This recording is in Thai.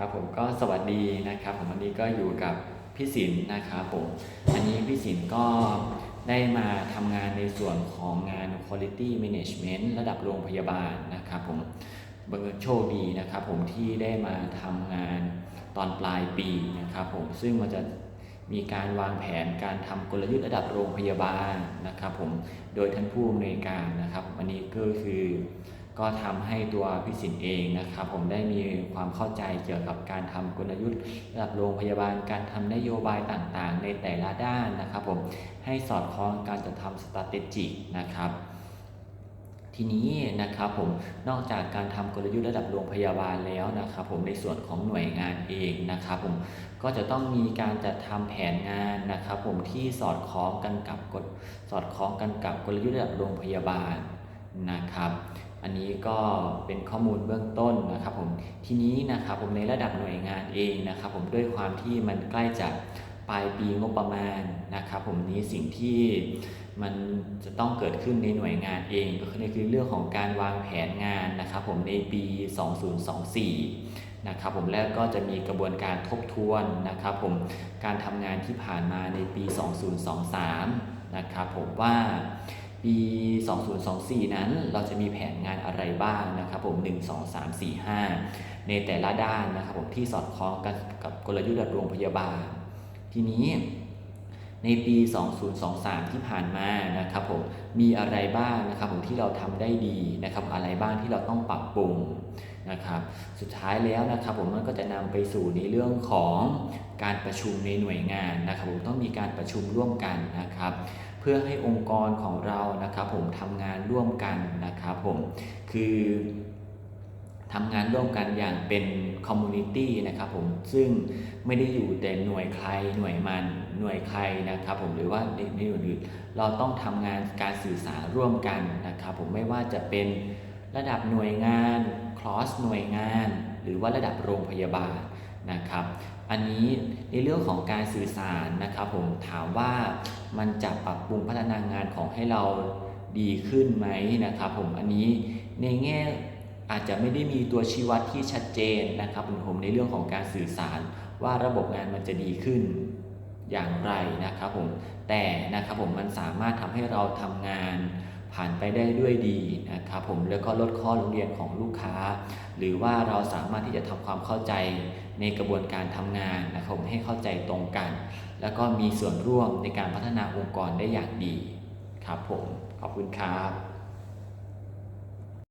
ครับผมก็สวัสดีนะครับ ผมวันนี้ก็อยู่กับพี่ศิลป์นะครับผมอันนี้พี่ศิลป์ก็ได้มาทำงานในส่วนของงาน Quality Management ระดับโรงพยาบาลนะครับผมบังเอิญโชคดีนะครับผมที่ได้มาทำงานตอนปลายปีนะครับผมซึ่งมันจะมีการวางแผนการทำกลยุทธ์ระดับโรงพยาบาลนะครับผมโดยท่านผู้อำนวยการนะครับวันนี้ก็คือ ก็ทำให้ตัวพิสิทธ์เองนะครับ ผมได้มีความเข้าใจเกี่ยวกับการทำกลยุทธ์ระดับโรงพยาบาลการทำนโยบายต่างๆ ในแต่ละด้านนะครับ ผมให้สอดคล้องการจะทำสต r a t e g i นะครับทีนี้นะครับผมนอกจากการทำกลยุทธ์ระดับโรงพยาบาลแล้วนะครับ ผมในส่วนของหน่วยงานเองนะครับผมก็จะต้องมีการจัดทำแผนงานนะครับ ผมที่สอดคล้องกันกับกฎสอดคล้องกันกับกลยุทธ์ระดับโรงพยาบาลนะครับ อันนี้ก็เป็นข้อมูลเบื้องต้นนะครับผมทีนี้นะครับผมในระดับหน่วยงานเองนะครับผมด้วยความที่มันใกล้จะปลายปีงบประมาณนะครับผมนี้สิ่งที่มันจะต้องเกิดขึ้นในหน่วยงานเองก็คือในคือเรื่องของการวางแผนงานนะครับผมในปี 2024 นะครับผมแล้วก็จะมีกระบวนการทบทวนนะครับผมการทำงานที่ผ่านมาในปี 2023 นะครับผมว่า ปี 2024 นั้นเราจะมีแผนงานอะไรบ้างนะครับผม 1 2 3 4 5 ในแต่ละด้านนะครับผมที่สอดคล้องกันกับกลยุทธ์ระดับโรงพยาบาล ทีนี้ ในปี 2023 ที่ผ่านมานะครับผมมีอะไรบ้างนะครับผมที่เราทำได้ดีนะครับอะไรบ้างที่เราต้องปรับปรุงนะครับสุดท้ายแล้วนะครับผมมันก็จะนำไปสู่ในเรื่องของการประชุมในหน่วยงานนะครับผมต้องมีการประชุมร่วมกันนะครับ เพื่อให้องค์กรของเรานะครับผมทำงานร่วมกันนะครับผมคือ ทำงานร่วมกันอย่างเป็นคอมมูนิตี้นะครับผมซึ่งไม่ได้อยู่แต่หน่วยใครหน่วยมันหน่วยใครนะครับผมหรือว่าในหน่วยอื่นเราต้องทำงานการสื่อสารร่วมกันนะครับผมไม่ว่าจะเป็นระดับหน่วยงาน cross หน่วยงาน หรือว่าระดับโรงพยาบาลนะครับ อันนี้ในเรื่องของการสื่อสารนะครับผมถามว่ามันจะปรับปรุงพัฒนางานของให้เราดีขึ้นไหมนะครับผมอันนี้ในแง่ อาจจะไม่ได้มีตัวชี้วัดที่ชัดเจนนะครับผมในเรื่องของการสื่อสารว่าระบบงานมันจะดีขึ้นอย่างไรนะครับผมแต่นะครับผมมันสามารถทำให้เราทำงานผ่านไปได้ด้วยดีนะครับผมแล้วก็ลดข้อโรงเรียนของลูกค้า หรือว่าเราสามารถที่จะทำความเข้าใจในกระบวนการทำงานนะครับผมให้เข้าใจตรงกัน แล้วก็มีส่วนร่วมในการพัฒนาองค์กรได้อย่างดีครับผมขอบคุณครับ